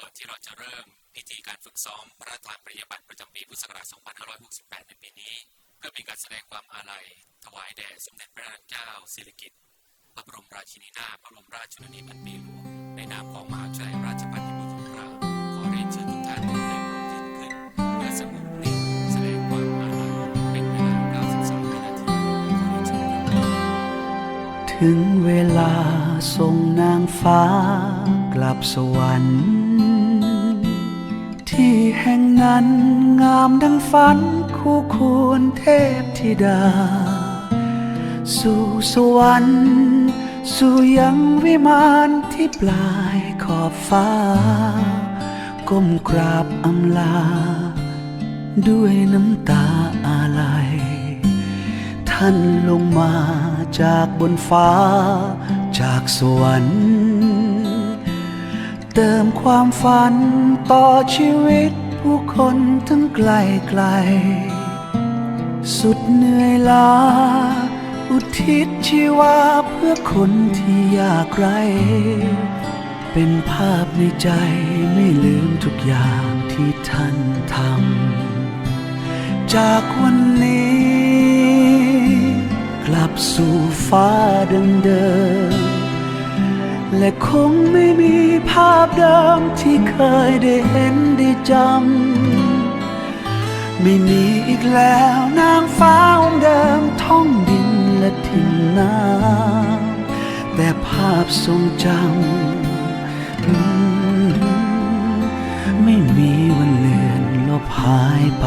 ก่อนที่เราจะเริ่มพิธีการฝึกซ้อมพระราชทานปริญญาบัตรประจำปีพุทธศักราช 2568 ในปีนี้ เพื่อเป็นการแสดงความอาลัย ถวายแด่สมเด็จพระนางเจ้าสิริกิติ์พระบรมราชินีนาถพระบรมราชชนนีพันปีหลวงในนามของมหาวิทยาลัยราชภัฏพิบูลสงครามขอเรียนเชิญทุกท่านได้โปรดยืนขึ้นเพื่อสงบนิ่งแสดงความอาลัยเป็นเวลา93วินาทีขอเรียนเชิญถึงเวลาส่งนางฟ้ากลับสวรรค์ ที่แห่งนั้น งามดังฝันคู่ควรเทพธิดา สู่สวรรค์สู่ยังวิมานที่ปลายขอบฟ้า ก้มกราบอำลา ด้วยน้ำตาอาลัย ท่านลงมาจากบนฟ้า จากสวรรค์ เติมความฝันต่อชีวิตผู้คนทั้งไกลไกล สุดเหนื่อยล้า อุทิศชีวาเพื่อคนที่ยากไร้เป็นภาพในใจไม่ลืมทุกอย่างที่ท่านทำ จากวันนี้ กลับสู่ฟ้าเดิมๆ และคงไม่มีภาพเดิมที่เคยได้เห็นได้จำ ไม่มีอีกแล้วนางฟ้าองค์เดิมท่องดินและทิ้งน้ำแต่ภาพทรงจำไม่มีวันเลือนลบหายไป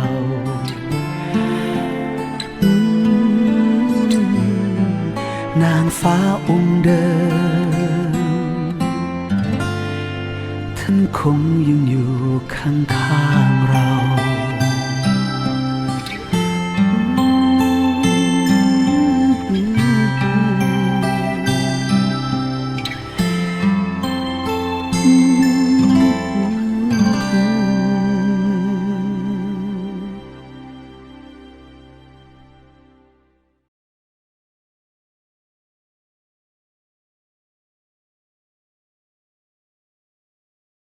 า นางฟ้าองค์เดิม ท่านคงยังอยู่ข้างข้าง